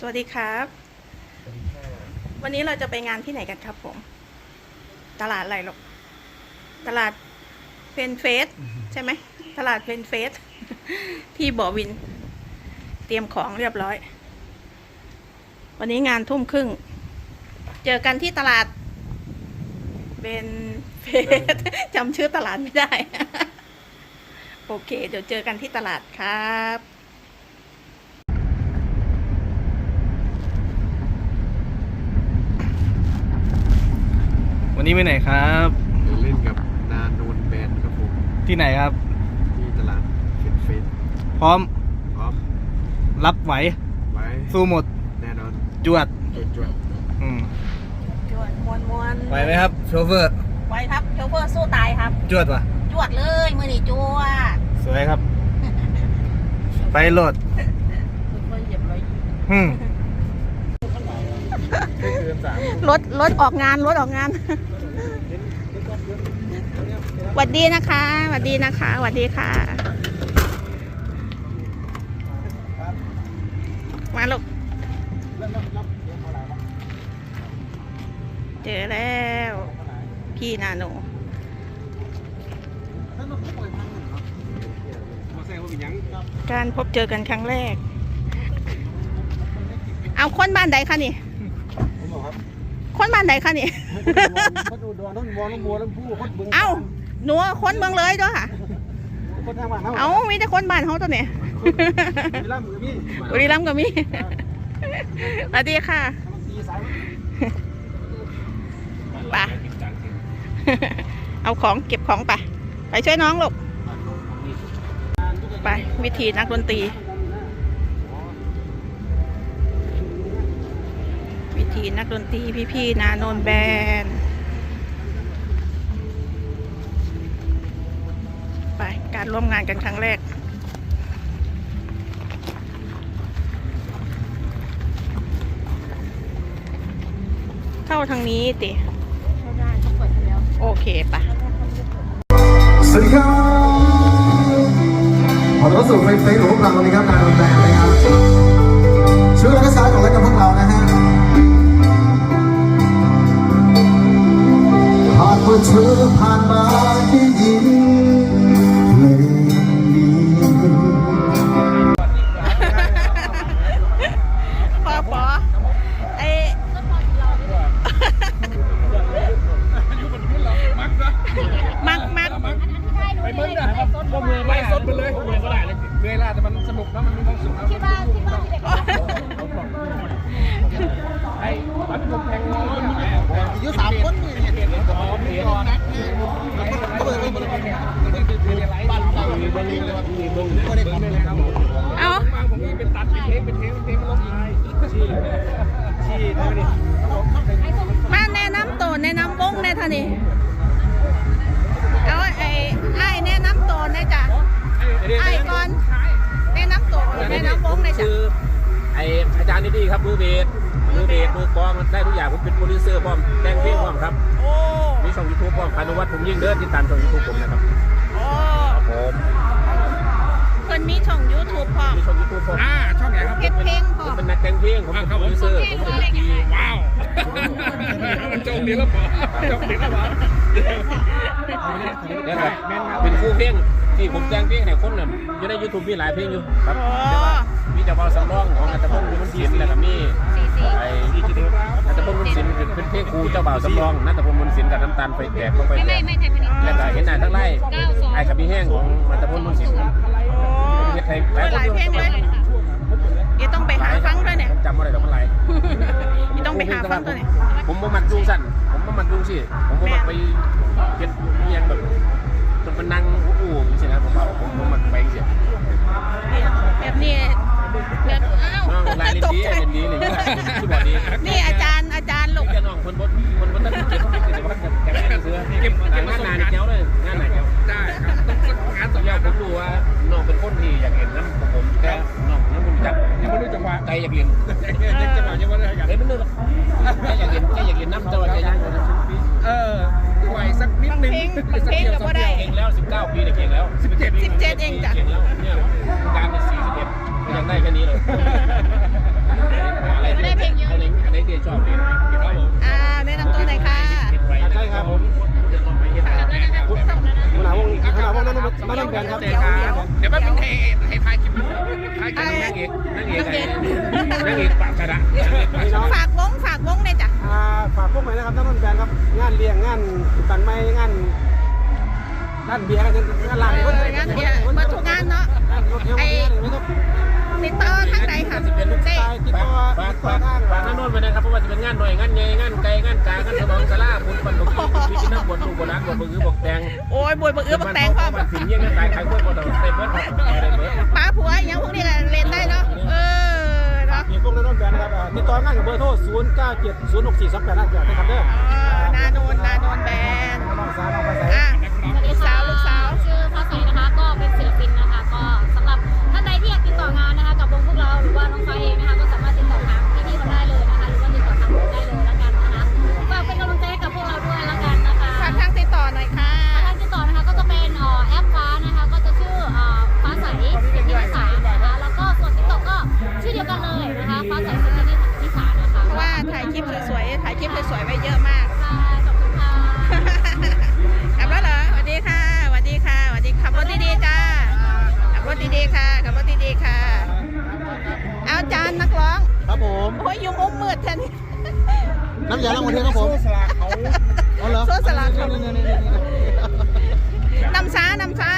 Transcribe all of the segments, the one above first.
สวัสดีครับ วันนี้เราจะไปงานที่ไหนกันครับผม ตลาดอะไรหรอกตลาดเฟนเฟสใช่ไหม ตลาดเฟนเฟสที่บ่อวิน เตรียมของเรียบร้อย วันนี้งานทุ่มครึ่ง เจอกันที่ตลาดเบนเฟสจำชื่อตลาดไม่ได้ โอเค เดี๋ยวเจอกันที่ตลาดครับ วันนี้ไปไหนครับ ไปเล่นกับนาโนนแบนครับผมที่ไหนครับ ที่ตลาดเฟนเฟนพร้อมพร้อมรับไหวไว้สู้หมดแน่นอนจวดจวดจวดอืมจวดมวนมวนไหวไหมครับโชเฟอร์ไว้ครับโชเฟอร์สู้ตายครับ จวดวะจวดเลยมือนี่จวดสวยครับ ไปโหลดโชเฟอร์เหยียบเลยอืม ไม่เกินสามรถรถออกงานรถออกงานหวัดดีนะคะหวัดดีนะคะหวัดดีค่ะ มาลูกเจอแล้ว พี่นาโนมาแซงว่าเป็นยังการพบเจอกันครั้งแรก เอาคนบ้านใดคะนี่ผมบอกครับ คนบ้านใดคะนี่ คนดูดอนต้นบัวต้นบัวต้นผู้คนบึงเอ้าหนูคนเมืองเลยด้วยค่ะ คนทางบ้านเขาเอ้ามีแต่คนบ้านเขาตัวเนี่ยมีล่ำมือมีบุรีรัมย์ก็มีสวัสดีค่ะตีสายไปเอาของเก็บของไป ไปช่วยน้องลูก ไปวิธีนักดนตรี นักดนตรีพี่ๆนาโนนแบนไปการร่วมงานกันครั้งแรก เข้าทางนี้ติโอเคปะสวัสดีครับขอต้อนรับสู่เฟซเฟซของพวกเรานะครับนานนแบนนะครับช่วยกันรักษาของเล่นกับพวกเรานะ เมื่อเธอผ่านมาได้ยินำวงในท่านี่เอาไอ้ไอ้แนะนำตัวในอยจ้ะไอ้ก่อนแนะนำตัวแนะนำวงในอยจ้ะคือไออาจารย์นี่ดีครับมือเบสมือเบสมือกลองมันได้ทุกอย่างผมเป็นโปรดิวเซอร์พร้อมแต่งเพลงพร้อมครับโอ้มีช่องยูทูบพร้อมพานุวัฒน์ผมยิ่งเดินติดตามช่องยูทูบผมนะครับ โอ้ ครับผม เพิ่นมีช่อง YouTube พร้อม มีช่องยูทูบพร้อมอ่าช่องไหนครับเฮ็ดเพลงพร้อผมมเป็นนักแต่งเพลงผมเป็นโปรดิวเซอร์ผมเป็นดนตรีว้าวมันจงดีแล้วปะจงดีแล้วปะแล้วครับเป็นคู่เพลงที่ผมแต่งเพลงให้คนน่ะอยู่ในยูทูบมีหลายเพลงอยู่ครับแต่ว่ามีแต่ว่าสำรองของอัตพงศ์มุนศิลป์แล้วก็มีไอ้อัตพงศ์มุนศิลป์เป็นเพลงครูเจ้าบ่าวสำรองนัตพงศ์มุนศิลป์กับน้ำตาลไฟแตกลงไปแตกแล้วก็เห็นหน้าทั้งไล่ไอ้ขับมีแห้งของมัตตพลมุนศิลป์ โอ้เฮ็ดให้หลายเพลงเลยเดี๋ยวต้องไปหาฟังด้วยเนี่ยผมจำอะไรดอกมันไหลนี่ต้องไปหาฟังตัวเนี่ยผมบ่มักยุ่งสั้นผมบ่มักยุ่งสิผมบ่มักไปเฮ็ดเอียงแบบจนมันนั่งอู้ๆอย่างนี้นะผมเอาผมบ่มักไปจังซี่แบบนี้แบบอ้าวน้องรายเล่นตกดีใจเล่นดีเลยที่บ่ดีนี่อาจารย์ ใจอยากเรียนเจอ้ยมันนู่แค่อยากเรียนแค่อยากเรียนน้ำจอยใจอยากเออไหวสักนิดนึงสักเดียวสักเดียวเองแล้ว19 ปีแต่เก่งแล้ว17 17เองจ้ะเนี่ยการจะ41ยังได้แค่นี้เลยได้เพลงเยอะอันนี้ที่ชอบเพงครับผอ่าแนะนำตัวหนยค่ะใช่ครับผมคุณหาวงคุณหาวงนั่นนั่นนั่นแบครับเดี๋ยวแป๊บนึงให้ให้ทายคลิปทายคลิปนั่งเอกนั่งเอกานเลี้ยงงานตันไม้งานงานเบียร์งานหลังเอองานเบียร์มาทุกงานเนาะรถเที่ยวเนี่ยเลยครับติดต่อทางใดค่ะเป็นลูกได้ชายติดต่อฝากฝากฝากนั่นโน่นไปนะครับเพราะว่าจะเป็นงานหน่อยงานใหญ่งานไกลงานกลางงานสมองสลาบุญปันบุญวิจิตรบทลูกบทหลานบทมือบอกแตงโอ้ยบวยบักเอื้อบักแตงพ่อบ้านถึงเยี่ยงตายขายกล้วยบดเอาเต็มเบิดเอาได้เบิดป้าผัวอย่างพวกนี้ก็เล่นได้เนาะเออเนาะมีพวกน้ำมันแบนนะครับอ่าติดต่องานกับเบอร์โทร0 9 7 0 6 4 2 8 5 8นย์หกสี่สองแปดห้าแปดนะครับเด้อ นาโนนนาโนนแบนน้องสาวน้องภาษาอะ สวัสดีลูกค่ะสาวลูกสาว ชื่อฟ้าใสนะคะ ก็เป็นศิลปินนะคะ ก็สำหรับท่านใดที่อยากติดต่องานนะคะ กับวงพวกเราหรือว่าน้องฟ้าเองนะคะ ก็สามารถติดต่อทางพี่ๆเขาได้เลยนะคะ หรือว่าติดต่อทางผมได้เลยแล้วกันนะคะฝากเป็นกำลังใจให้กับพวกเราด้วยแล้วกันนะคะฝากทางติดต่อหน่อยค่ะ ทางติดต่อนะคะก็จะเป็นเอ่อแอปฟ้านะคะ ก็จะชื่อเอ่อฟ้าใสสิทธินิสานะคะ แล้วก็ส่วนติ๊กต็อกก็ชื่อเดียวกันเลยนะคะ ฟ้าใสสิทธินิสานะคะ เพราะว่าถ่ายคลิปสวยๆ ถ่ายคลิปสวยๆไว้เยอะมาก ถดีๆค่ะขับรถดีๆค่ะ เอาจานนักร้องครับผมโอ้ยยุงอุ้มมืดแทนนี่น้ำยาล้างมือเทครับผมสลากเขาเอาเหรอโซ่สลักเขานี่ๆๆนำช้านำช้า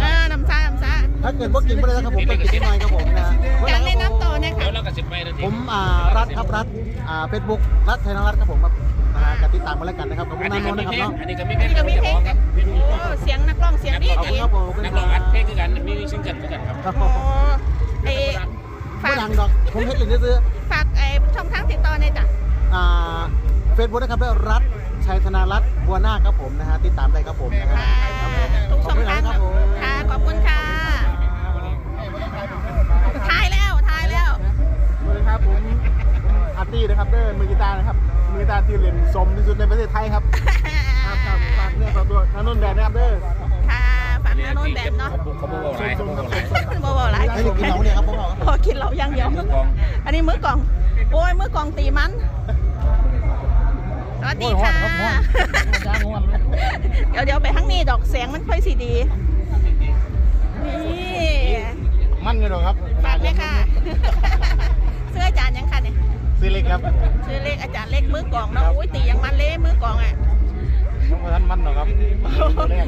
เออนำช้านำช้าๆถ้าเกิดพวกกินไม่ได้นะครับผมไปกินที่ไหนครับผมนะจานในน้ำโตนะเดี๋ยคะวเราก็สิบไปนะผทีมอ่ารัฐครับรัฐอ่าเฟซบุ๊กรัฐไทยนรัฐครับผมครับอ่ากติดตามมาแล้วกันนะครับขอบคุอัณนนานี้โนก็นะครับมีเพลงเนาะอันนี้ก็มีเพลงนี่ก็มีเพลงครับโอ้เสียงนักร้องเสียงดีขอบดีคุณครับผมนักร้องอัดเพลงคือกันมี ซิงเกิลคือกันครับครับโอ้ไอไม่ฝากดังดอก ผมเฮ็ดเลยซื้อฝากไอช่องทางติดต่อในอยจ้ะอ่าเฟซบุ๊กนะครับด้วยรัฐชัยธนารัตน์บัวหน้าครับผมนะฮะติดตามได้ครับผมนะฮะค่ะครับผมทุกช่องทางขอบคุณนะค่ะขอบคุณค่ะทายแล้วทายแล้ว สวัสดีครับผมอาร์ตี้นะครับเด้อมือกีตาร์นะครับมือกีตาร์ที่เรียนสมที่สุดในประเทศไทยครับ ครับครับฝากเนี่ยฝากตัวทางนนท์แบนนะครับเด้อค่ะฝาก นาโนนแบบเนาะเขาบอกอะไรเขาบอกอะไรบ่บ่หลายให้กินน้องเนี่ยครับพวกเราครับพอกินเหล้าอย่างเดียวมือกลองอันนี้มื้อกล่อง โอ้ยมื้อกล่องตีมัน สวัสดีค่ะ เดี๋ยวเดี๋ยวไปข้างนี้ดอกเสียงมันค่อยสีดี นี่ มั่นเลยหรอครับฝากเลยค่ะเสื้ออาจารย์ยังค่ะเนี่ยซื้อเล็กครับชื่อเลขอาจารย์เล็กมือกล่องเนาะอุ้ยตียังมันเละมือกล่องอะ น้องท่านมั่นหรอครับแรก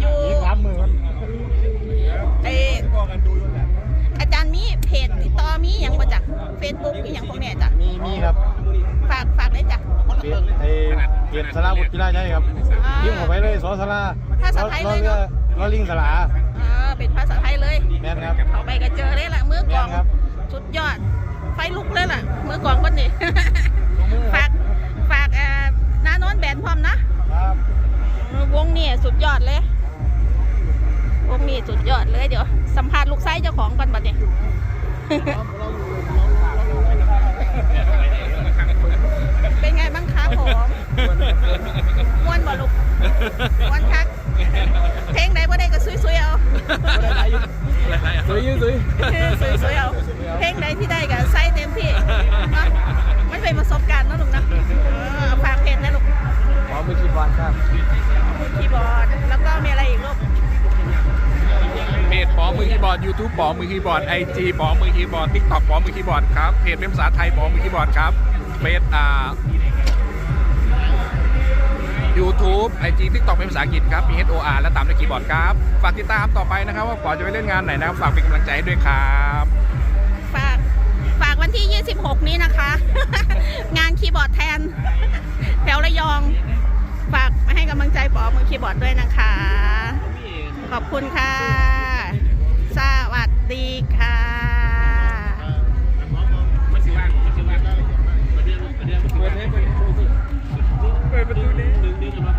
อยู่นี่สามมือครับไออาจารย์มีเพจติดต่อมีอย่างมาจากเฟซบุ๊กอย่างพวกเนี้ยจ้ะมีมีครับฝากฝากได้จ้ะเกียรติไอ้เกียรติสลาบุตรกีฬาใช่ครับอ่ายิ้มเข้าไปเลยสอสลาภาษาไทยเลยเนอะล้อลิงสลาเออเป็นภาษาไทยเลย แม่นครับ เข้าไปก็เจอเลยล่ะมือกล่องแม่นครับ สุดยอด ไฟลุกเลยล่ะมือกล่องคนนี้ ฝากฝากเอ่อน้าโน้นแบนพร้อมนะ ครับวงนี่สุดยอดเลย วงนี่สุดยอดเลยเดี๋ยว สัมภาษณ์ลูกไส้เจ้าของก่อนบัดนี้เป็นไงบ้างคะผมม้วนบ่ลูกม้วนคักเพลงไหนบ่ได้ก็ซุยๆเอาสวยยืดสวยสวยๆเอาเพลงไหนที่ได้ก็ใส่เต็มที่เนาะมันเป็นประสบการณ์เนาะลูกนะเออเอาฝากเพลงนะลูกข อมือคีย์บอร์ดครับคีย์บอร์ด แล้วก็มีอะไรอีกลูกเพจปอมือคีย์บอร์ด YouTube ปอมือคีย์บอร์ด IG ปอมือคีย์บอร์ด TikTok ปอมือคีย์บอร์ดครับเพจเป็นภาษาไทยปอมือคีย์บอร์ดครับเฟซอ่า YouTube IG TikTok เป็นภาษาอังกฤษครับ P H O R และตามด้วยคีย์บอร์ดครับฝากติดตามต่อไปนะครับ ว่าปอจะไปเล่นงานไหนนะครับฝากเป็นกำลังใจให้ด้วยครับฝากฝากวันที่ 26 นี้นะคะ งานคีย์บอร์ดแทนแถวระยองฝา กำลังใจปอมือคีย์บอร์ดด้วยนะคะ ขอบคุณค่ะ สวัสดีค่ะเปประตูนี้